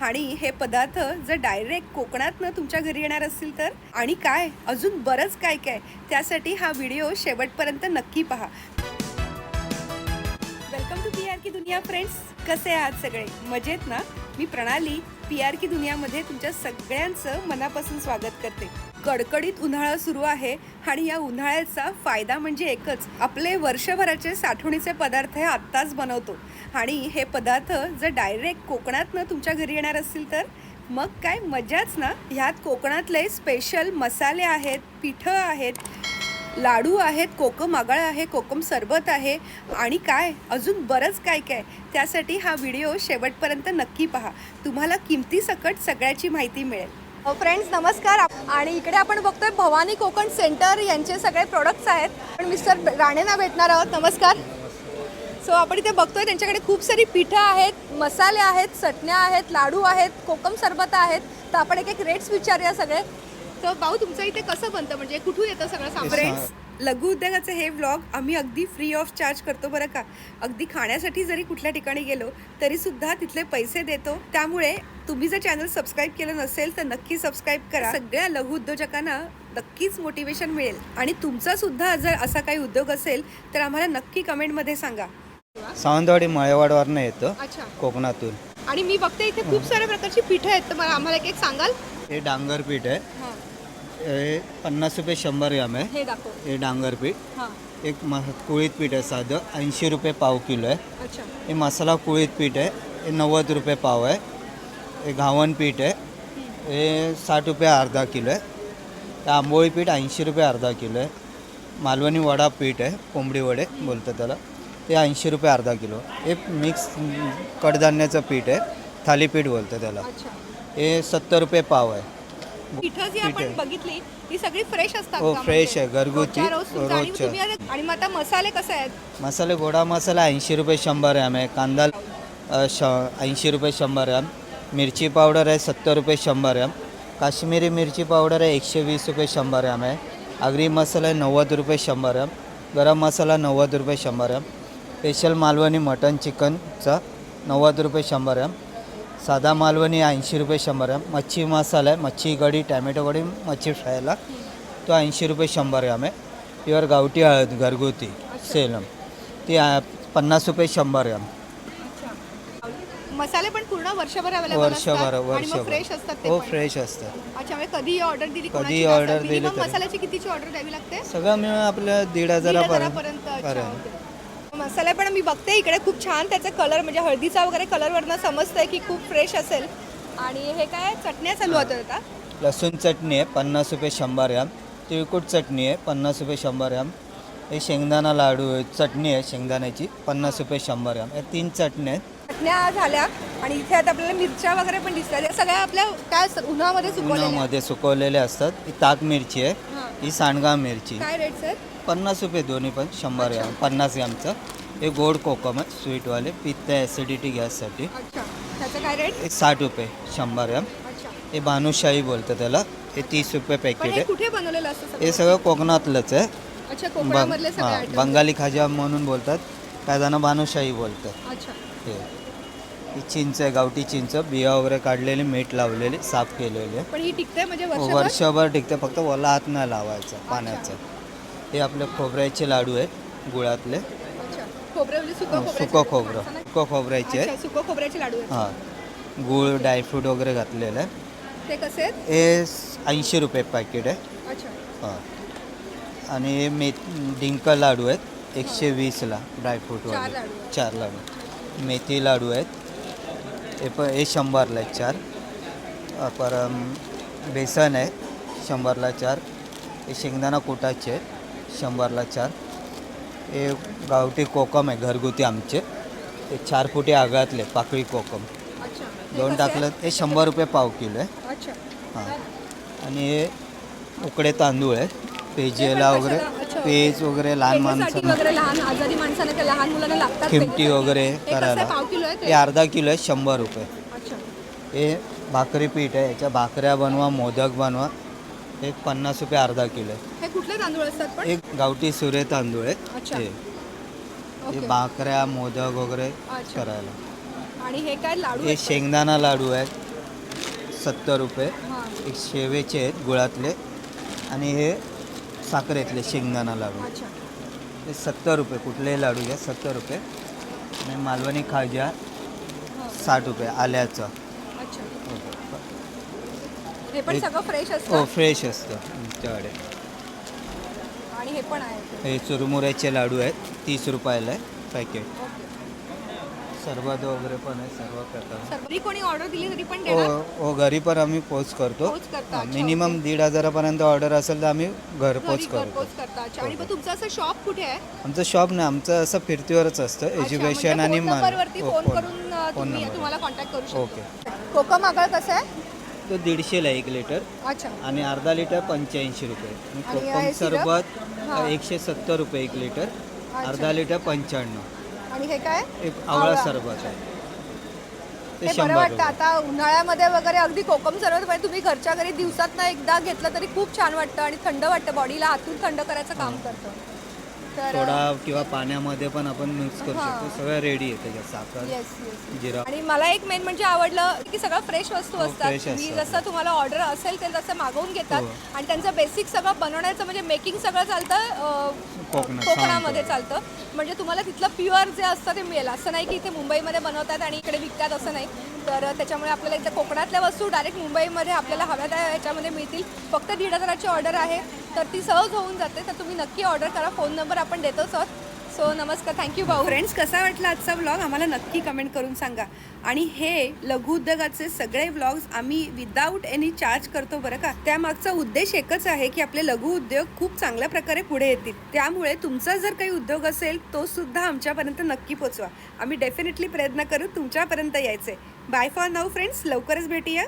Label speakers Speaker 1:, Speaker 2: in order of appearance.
Speaker 1: आणि हे पदार्थ जर डायरेक्ट कोकणातनं तुमच्या घरी येणार असतील तर? आणि काय? अजून बरंच काय काय? त्यासाठी हा व्हिडिओ शेवटपर्यंत नक्की पहा. वेलकम टू पी आर की दुनिया फ्रेंड्स कसे आहात सगळे? मजेत ना? मी प्रणाली पी आर की दुनियामध्ये तुमच्या सगळ्यांचं मनापासून स्वागत करते. कडकडीत उन्हाळा सुरू आहे आणि या उन्हाळ्याचा फायदा म्हणजे एकच आपले वर्षभराचे साठवणीचे पदार्थ हे आत्ताच बनवतो. आणि हे पदार्थ जर डायरेक्ट कोकणातनं तुमच्या घरी येणार असतील तर मग काय मजाच ना? ह्यात कोकणातले स्पेशल मसाले आहेत पिठं आहेत लाडू आहेत कोकम आगळ आहे कोकम सरबत आहे आणि काय? अजून बरंच काय काय? त्यासाठी हा व्हिडिओ शेवटपर्यंत नक्की पहा. तुम्हाला किमतीसकट सगळ्याची माहिती मिळेल.
Speaker 2: फ्रेंड्स नमस्कार. आणि इकडे आपण बघतोय भवानी कोकण सेंटर यांचे सगळे प्रोडक्ट्स आहेत. आपण मिस्टर राणेंना भेटणार आहोत. नमस्कार. सो आपण इथे बघतोय त्यांच्याकडे खूप सारी पिठं आहेत मसाले आहेत चटण्या आहेत लाडू आहेत कोकम सरबत आहेत. तर आपण एक एक रेट्स विचारूया सगळे. तर भाऊ तुमचं इथे कसं बनतं? म्हणजे कुठून येतं सगळं सामान?
Speaker 1: लघु उद्योगाचे हे व्लॉग आम्ही अगदी फ्री ऑफ चार्ज करतो बरं का? अगदी खाण्यासाठी जरी कुठल्या ठिकाणी गेलो तरी सुद्धा तिथले पैसे देतो. त्यामुळे तुम्ही जर चॅनल सबस्क्राईब केलं नसेल तर नक्की सबस्क्राईब करा. सगळ्या लघु उद्योजकांना नक्कीच मोटिवेशन मिळेल. आणि तुमचा सुद्धा जर असा काही उद्योग असेल तर आम्हाला नक्की कमेंटमध्ये सांगा.
Speaker 3: सावंतवाडी मळेवाडवरनं येतो
Speaker 2: अच्छा.
Speaker 3: कोकणातून.
Speaker 2: आणि मी बघते इथे खूप साऱ्या प्रकारची पिठं आहेत. तर मला आम्हाला एक सांगाल?
Speaker 3: हे डांगर पीठ आहे.
Speaker 2: हां
Speaker 3: पन्नास रुपये शंभर ग्राम आहे.
Speaker 2: हे दाखव.
Speaker 3: हे डांगर पीठ.
Speaker 2: हां.
Speaker 3: एक म कुळीत पीठ आहे साधं. ऐंशी रुपये पाव किलो आहे.
Speaker 2: अच्छा.
Speaker 3: हे मसाला कुळीत पीठ आहे. हे नव्वद रुपये पाव आहे. हे घावन पीठ आहे. हे साठ रुपये अर्धा किलो आहे. हे आंबोळी पीठ ऐंशी रुपये अर्धा किलो आहे. मालवणी वडा पीठ आहे. कोंबडी वडे बोलतात त्याला. ते ऐंशी रुपये अर्धा किलो. हे मिक्स कडधान्याचं पीठ आहे. थालीपीठ बोलतं त्याला.
Speaker 2: अच्छा.
Speaker 3: हे सत्तर रुपये पाव आहे.
Speaker 2: पिठं जी आपण बघितली ती सगळी फ्रेश असतात
Speaker 3: हो,
Speaker 2: का म्हणजे?
Speaker 3: आहे, घरगुती,
Speaker 2: रोजच्या रोज तुमचं आणि
Speaker 3: रोजच्या.
Speaker 2: तुम्ही आता- आणि मग आता मसाले कसे आहेत?
Speaker 3: मसाले गोडा मसाला ऐंशी रुपये शंभर ग्राम आहे कांदा अ, श ऐंशी रुपये शंभर ग्राम मिरची पावडर आहे सत्तर रुपये शंभर ग्राम काश्मीरी मिरची पावडर आहे एकशे वीस रुपये शंभर ग्राम आहे आगरी मसाला आहे नव्वद रुपये शंभर ग्राम गरम मसाला नव्वद रुपये शंभर ग्राम स्पेशल मालवणी मटन चिकनचा नव्वद रुपये शंभर ग्राम साधा मालवणी ऐंशी रुपये शंभर ग्राम मच्छी मसाला आहे मच्छी कढी टॅमॅटो कढी मच्छी फ्रायला तो ऐंशी रुपये शंभर ग्राम आहे. प्युअर गावठी हळद घरगुती सेलम. ती पन्नास रुपये शंभर ग्राम.
Speaker 2: मसाले पण पूर्ण वर्षभर
Speaker 3: वर्षभर
Speaker 2: आणि मग
Speaker 3: वर्षभर.
Speaker 2: फ्रेश असतात ते
Speaker 3: हो
Speaker 2: पण.
Speaker 3: फ्रेश असतं
Speaker 2: अच्छा म्हणजे कधीही ऑर्डर दिली
Speaker 3: order
Speaker 2: असतात.
Speaker 3: दिली
Speaker 2: Minimum
Speaker 3: तरी.
Speaker 2: मसाल्याची कितीची ऑर्डर द्यावी लागते?
Speaker 3: सगळं मिळून आपल्या दीड
Speaker 2: दीड
Speaker 3: हजारापर्यंत
Speaker 2: हजारापर्यंत. अच्छा,
Speaker 3: पर्यंत.
Speaker 2: ओके. मसाले पण मी बघते इकडे खूप छान त्याचा कलर म्हणजे हळदीचा वगैरे कलरवरनं समजतंय की खूप फ्रेश असेल. आणि हे काय चटण्या चालू होतात आता
Speaker 3: लसूण चटणी आहे पन्नास रुपये शंभर ग्राम. तिळकुट चटणी आहे पन्नास रुपये शंभर ग्राम. हे शेंगदाणा लाडू आहे चटणी आहे शेंगदाण्याची पन्नास रुपये शंभर ग्राम. या तीन चटण्या आहेत.
Speaker 2: चटण्या झाल्या आणि इथे आता आपल्याला मिरच्या वगैरे पण दिसतात. या सगळ्या आपल्या काय असतात? उन्हामध्ये सुकवलेल्या?
Speaker 3: उन्हामध्ये सुकवलेले असतात. ही ताक मिरची आहे.
Speaker 2: हां.
Speaker 3: ही सांडगा मिरची.
Speaker 2: काय रेट सर
Speaker 3: पन्नास रुपये दोन्ही पण. शंभर ग्राम. पन्नास ग्रामचं. हे गोड कोकम आहे स्वीटवाले. पित्त ॲसिडिटी गॅससाठी.
Speaker 2: अच्छा. त्याचं काय रेट
Speaker 3: एक साठ रुपये. शंभर ग्राम.
Speaker 2: अच्छा.
Speaker 3: हे भानुशाही बोलतं त्याला. हे तीस रुपये
Speaker 2: पण
Speaker 3: पॅकेट
Speaker 2: हे
Speaker 3: आहे.
Speaker 2: कुठे बनवलेलं असतं सगळं?
Speaker 3: हे सगळं कोकणातलंच आहे.
Speaker 2: अच्छा
Speaker 3: बंग
Speaker 2: कोकणामधले सगळे
Speaker 3: हां
Speaker 2: आयटम
Speaker 3: बंगाली खाजा म्हणून बोलतात. काय जण भानुशाही बोलतात.
Speaker 2: अच्छा.
Speaker 3: हे. ही चिंच आहे गावठी चिंच. बिया वगैरे काढलेली मीठ लावलेली साफ केलेली.
Speaker 2: पण ही टिकते म्हणजे वर्षभर?
Speaker 3: वर्षभर टिकते फक्त ओला हात नाही लावायचा पाण्याचा. हे आपले खोबऱ्याचे लाडू आहेत गुळातले.
Speaker 2: खोबरं म्हणजे सुकं खोबरं
Speaker 3: सुकं खोबरं. सुकं खोबऱ्याचे आहेत.
Speaker 2: सुकं खोबऱ्याचे लाडू आहेत.
Speaker 3: हां. गुळ ड्रायफ्रूट वगैरे घातलेलं आहे
Speaker 2: ते कसे आहेत?
Speaker 3: हे ऐंशी रुपये पॅकेट आहे.
Speaker 2: अच्छा.
Speaker 3: हां. आणि हे मे डिंक लाडू आहेत एकशे वीसला ड्रायफ्रूट
Speaker 2: चार
Speaker 3: वगैरे.
Speaker 2: आहेत.
Speaker 3: चार लाडू. मेथी लाडू आहेत. हे पण हे शंभरला आहेत चार. अ, परम बेसन आहे शंभरला चार. हे शेंगदाणा कुटाचे आहेत शंभरला चार. हे गावठी कोकम आहे घरगुती आमचे. हे चार फुटी आगातले पाकळी कोकम. दोन? टाकलं हे शंभर रुपये पाव किलो आहे. हां. आणि हे उकडे तांदूळ आहे पेजेला वगैरे. पेज वगैरे लहान माणसांना.
Speaker 2: वगैरे लहान आजारी माणसांना त्या लहान मुलांना लागतात
Speaker 3: खिमटी. वगैरे? करायला.
Speaker 2: पाव किलो आहे
Speaker 3: हे
Speaker 2: ते
Speaker 3: अर्धा किलो आहे शंभर रुपये. हे भाकरी पीठ आहे याच्या भाकऱ्या बनवा मोदक बनवा. हे पन्नास रुपये अर्धा किलो आहे.
Speaker 2: हे कुठले तांदूळ असतात पण?
Speaker 3: एक गावठी सुरे तांदूळ आहे. हे. हे. भाकऱ्या मोदक वगैरे
Speaker 2: अच्छा.
Speaker 3: करायला.
Speaker 2: आणि हे काय लाडू
Speaker 3: हे
Speaker 2: आहेत?
Speaker 3: शेंगदाणा लाडू आहेत. सत्तर रुपये.
Speaker 2: हां.
Speaker 3: एक शेवेचे आहेत गुळातले. आणि हे साखरेतले शेंगदाणा लाडू.
Speaker 2: अच्छा.
Speaker 3: हे सत्तर रुपये कुठलेही लाडू घ्या सत्तर रुपये. आणि मालवणी खाजा साठ रुपये आल्याचं.
Speaker 2: अच्छा. हे पण
Speaker 3: एक-
Speaker 2: सगळं फ्रेश
Speaker 3: हो
Speaker 2: असतं
Speaker 3: फ्रेश असतं आमच्याकडे.
Speaker 2: आणि हे पण आहे?
Speaker 3: हे चुरमुऱ्याचे लाडू आहेत तीस रुपयाला आहे पॅकेट. सरबत वगैरे पण आहे सर्व प्रकार
Speaker 2: सर्व कोणी ऑर्डर दिली तरी पण
Speaker 3: हो
Speaker 2: देणार?
Speaker 3: हो घरी पण आम्ही पोच करतो.
Speaker 2: पोच करता, अच्छा,
Speaker 3: मिनिमम दीड हजारापर्यंत ऑर्डर असेल तर आम्ही घर
Speaker 2: घरी
Speaker 3: पोच करतो.
Speaker 2: घरपोच करता अच्छा. आणि मग तुमचं असं शॉप कुठे आहे?
Speaker 3: आमचं शॉप नाही आमचं असं फिरतीवरच असतं एज्युकेशन
Speaker 2: म्हणजे
Speaker 3: आणि
Speaker 2: फोन
Speaker 3: माल
Speaker 2: नंबरवरती
Speaker 3: हो,
Speaker 2: फोन करून अ,
Speaker 3: फोन
Speaker 2: तुम्ही
Speaker 3: नंबर.
Speaker 2: तुम्हाला कॉन्टॅक्ट करू शकता.
Speaker 3: ओके
Speaker 2: कोकम आगळ कसं आहे?
Speaker 3: तो दीडशेला एक लिटर
Speaker 2: अच्छा.
Speaker 3: आणि अर्धा लिटर पंच्याऐंशी रुपये. आणि
Speaker 2: आणि
Speaker 3: कोकम
Speaker 2: हे सिरप?
Speaker 3: सरबत
Speaker 2: हां.
Speaker 3: एकशे सत्तर रुपये एक लिटर अर्धा लिटर पंच्याण्णव.
Speaker 2: आणि हे काय?
Speaker 3: एक आवळा. सरबत आहे. ते
Speaker 2: हे बरं
Speaker 3: शंभर
Speaker 2: वाटतं.
Speaker 3: रुपये.
Speaker 2: आता उन्हाळ्यामध्ये वगैरे अगदी कोकम सरबत म्हणजे तुम्ही घरच्या घरी दिवसात ना एकदा घेतलं तरी खूप छान वाटतं आणि थंड वाटतं. बॉडीला आतून थंड करायचं काम करतं. तर
Speaker 3: सोडा किंवा पाण्यामध्ये पण आपण मिक्स करू
Speaker 2: हां.
Speaker 3: शकतो. सगळं रेडी आहे त्याच्यात साखर
Speaker 2: येस येस
Speaker 3: जिरा.
Speaker 2: आणि मला एक मेन म्हणजे आवडलं की सगळं फ्रेश वस्तू
Speaker 3: हो,
Speaker 2: असतात.
Speaker 3: fresh
Speaker 2: तुम्ही
Speaker 3: असतात.
Speaker 2: जसं तुम्हाला ऑर्डर असेल ते तसं मागवून घेतात
Speaker 3: हो.
Speaker 2: आणि त्यांचं बेसिक सगळं बनवण्याचं म्हणजे मेकिंग सगळं चालतं
Speaker 3: कोकणात,
Speaker 2: कोकणामध्ये चालतं. म्हणजे तुम्हाला तिथलं प्युअर जे असतं ते मिळेल. असं नाही की इथे मुंबईमध्ये बनवतात आणि इकडे विकतात असं नाही. तर त्याच्यामुळे आपल्याला इथे कोकणातल्या वस्तू डायरेक्ट मुंबईमध्ये आपल्याला हव्या त्या याच्यामध्ये मिळतील. फक्त दीड हजाराची ऑर्डर आहे. तर ती सहज होऊन जाते. तर तुम्ही नक्की ऑर्डर करा. फोन नंबर आपण देतोच आहोत. सो नमस्कार थँक्यू भाऊ.
Speaker 1: फ्रेंड्स कसा वाटला आजचा व्लॉग आम्हाला नक्की कमेंट करून सांगा. आणि हे लघु उद्योगाचे सगळे व्लॉग्स आम्ही विदाऊट एनी चार्ज करतो बरं का? त्यामागचा उद्देश एकच आहे की आपले लघु उद्योग खूप चांगल्या प्रकारे पुढे येतील. त्यामुळे तुमचा जर काही उद्योग असेल तो सुद्धा आमच्यापर्यंत नक्की पोचवा. आम्ही डेफिनेटली प्रयत्न करू तुमच्यापर्यंत यायचे. बाय फॉर नाऊ फ्रेंड्स लवकरच भेटूया.